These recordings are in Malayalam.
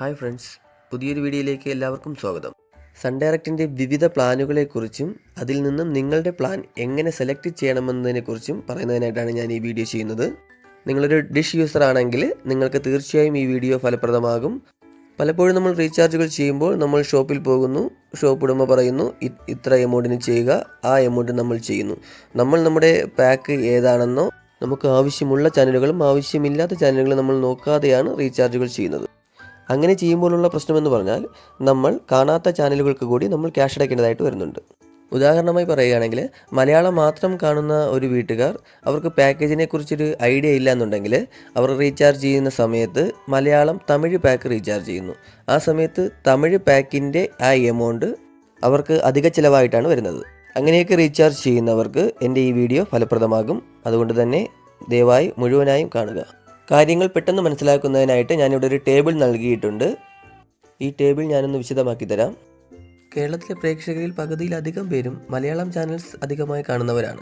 ഹായ് ഫ്രണ്ട്സ് പുതിയൊരു വീഡിയോയിലേക്ക് എല്ലാവർക്കും സ്വാഗതം. സൺ ഡയറക്റ്റിന്റെ വിവിധ പ്ലാനുകളെക്കുറിച്ചും അതിൽ നിന്നും നിങ്ങളുടെ പ്ലാൻ എങ്ങനെ സെലക്ട് ചെയ്യണമെന്നതിനെക്കുറിച്ചും പറയുന്നതിനായിട്ടാണ് ഞാൻ ഈ വീഡിയോ ചെയ്യുന്നത്. നിങ്ങളൊരു ഡിഷ് യൂസർ ആണെങ്കിൽ നിങ്ങൾക്ക് തീർച്ചയായും ഈ വീഡിയോ ഫലപ്രദമാകും. പലപ്പോഴും നമ്മൾ റീചാർജുകൾ ചെയ്യുമ്പോൾ നമ്മൾ ഷോപ്പിൽ പോകുന്നു ഷോപ്പ് ഉടമ പറയുന്നു ഇത്ര എമൗണ്ടിന് ചെയ്യുക ആ എമൗണ്ട് നമ്മൾ ചെയ്യുന്നു. നമ്മൾ നമ്മുടെ പാക്ക് ഏതാണെന്നോ നമുക്ക് ആവശ്യമുള്ള ചാനലുകളും ആവശ്യമില്ലാത്ത ചാനലുകളും നമ്മൾ നോക്കാതെയാണ് റീചാർജുകൾ ചെയ്യുന്നത്. അങ്ങനെ ചെയ്യുമ്പോഴുള്ള പ്രശ്നമെന്ന് പറഞ്ഞാൽ നമ്മൾ കാണാത്ത ചാനലുകൾക്ക് കൂടി നമ്മൾ ക്യാഷ് അടയ്ക്കേണ്ടതായിട്ട് വരുന്നുണ്ട്. ഉദാഹരണമായി പറയുകയാണെങ്കിൽ മലയാളം മാത്രം കാണുന്ന ഒരു വീട്ടുകാർ അവർക്ക് പാക്കേജിനെ കുറിച്ചൊരു ഐഡിയ ഇല്ല എന്നുണ്ടെങ്കിൽ അവർ റീചാർജ് ചെയ്യുന്ന സമയത്ത് മലയാളം തമിഴ് പാക്ക് റീചാർജ് ചെയ്യുന്നു. ആ സമയത്ത് തമിഴ് പാക്കിന്റെ ആ എമൗണ്ട് അവർക്ക് അധിക ചിലവായിട്ടാണ് വരുന്നത്. അങ്ങനെയൊക്കെ റീചാർജ് ചെയ്യുന്നവർക്ക് എന്റെ ഈ വീഡിയോ ഫലപ്രദമാകും. അതുകൊണ്ട് തന്നെ ദയവായി മുഴുവനായും കാണുക. കാര്യങ്ങൾ പെട്ടെന്ന് മനസ്സിലാക്കുന്നതിനായിട്ട് ഞാനിവിടെ ഒരു ടേബിൾ നൽകിയിട്ടുണ്ട്. ഈ ടേബിൾ ഞാനൊന്ന് വിശദമാക്കി തരാം. കേരളത്തിലെ പ്രേക്ഷകരിൽ പകുതിയിലധികം പേരും മലയാളം ചാനൽസ് അധികമായി കാണുന്നവരാണ്.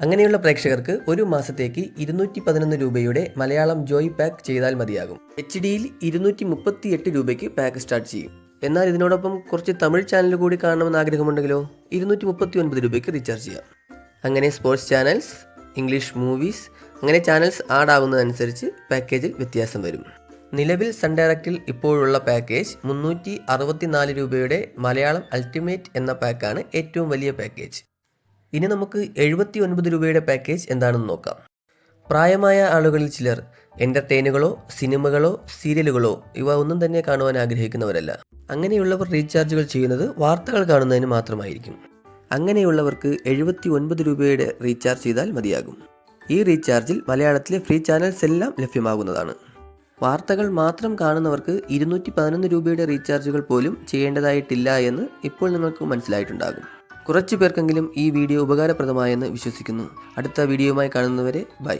അങ്ങനെയുള്ള പ്രേക്ഷകർക്ക് ഒരു മാസത്തേക്ക് ഇരുന്നൂറ്റി പതിനൊന്ന് രൂപയുടെ മലയാളം ജോയ് പാക്ക് ചെയ്താൽ മതിയാകും. എച്ച് ഡിയിൽ ഇരുന്നൂറ്റി മുപ്പത്തി എട്ട് രൂപയ്ക്ക് പാക്ക് സ്റ്റാർട്ട് ചെയ്യും. എന്നാൽ ഇതിനോടൊപ്പം കുറച്ച് തമിഴ് ചാനൽ കൂടി കാണണമെന്ന് ആഗ്രഹമുണ്ടെങ്കിലോ ഇരുന്നൂറ്റി മുപ്പത്തി ഒൻപത് രൂപയ്ക്ക് റീചാർജ് ചെയ്യാം. അങ്ങനെ സ്പോർട്സ് ചാനൽസ് ഇംഗ്ലീഷ് മൂവീസ് അങ്ങനെ ചാനൽസ് ആഡ് ആവുന്നതനുസരിച്ച് പാക്കേജിൽ വ്യത്യാസം വരും. നിലവിൽ സൺ ഡയറക്റ്റിൽ ഇപ്പോഴുള്ള പാക്കേജ് മുന്നൂറ്റി അറുപത്തിനാല് രൂപയുടെ മലയാളം അൾട്ടിമേറ്റ് എന്ന പാക്കാണ് ഏറ്റവും വലിയ പാക്കേജ് ഇനി നമുക്ക് എഴുപത്തി ഒൻപത് രൂപയുടെ പാക്കേജ് എന്താണെന്ന് നോക്കാം. പ്രായമായ ആളുകളിൽ ചിലർ എന്റർടൈനുകളോ സിനിമകളോ സീരിയലുകളോ ഇവ ഒന്നും തന്നെ കാണുവാൻ ആഗ്രഹിക്കുന്നവരല്ല. അങ്ങനെയുള്ളവർ റീചാർജുകൾ ചെയ്യുന്നത് വാർത്തകൾ കാണുന്നതിന് മാത്രമായിരിക്കും. അങ്ങനെയുള്ളവർക്ക് എഴുപത്തി ഒൻപത് രൂപയുടെ റീചാർജ് ചെയ്താൽ മതിയാകും. ഈ റീചാർജിൽ മലയാളത്തിലെ ഫ്രീ ചാനൽസ് എല്ലാം ലഭ്യമാകുന്നതാണ്. വാർത്തകൾ മാത്രം കാണുന്നവർക്ക് ഇരുന്നൂറ്റി പതിനൊന്ന് രൂപയുടെ റീചാർജുകൾ പോലും ചെയ്യേണ്ടതായിട്ടില്ല എന്ന് ഇപ്പോൾ നിങ്ങൾക്ക് മനസ്സിലായിട്ടുണ്ടാകും. കുറച്ചു പേർക്കെങ്കിലും ഈ വീഡിയോ ഉപകാരപ്രദമായെന്ന് വിശ്വസിക്കുന്നു. അടുത്ത വീഡിയോയുമായി കാണുന്നവരെ ബൈ.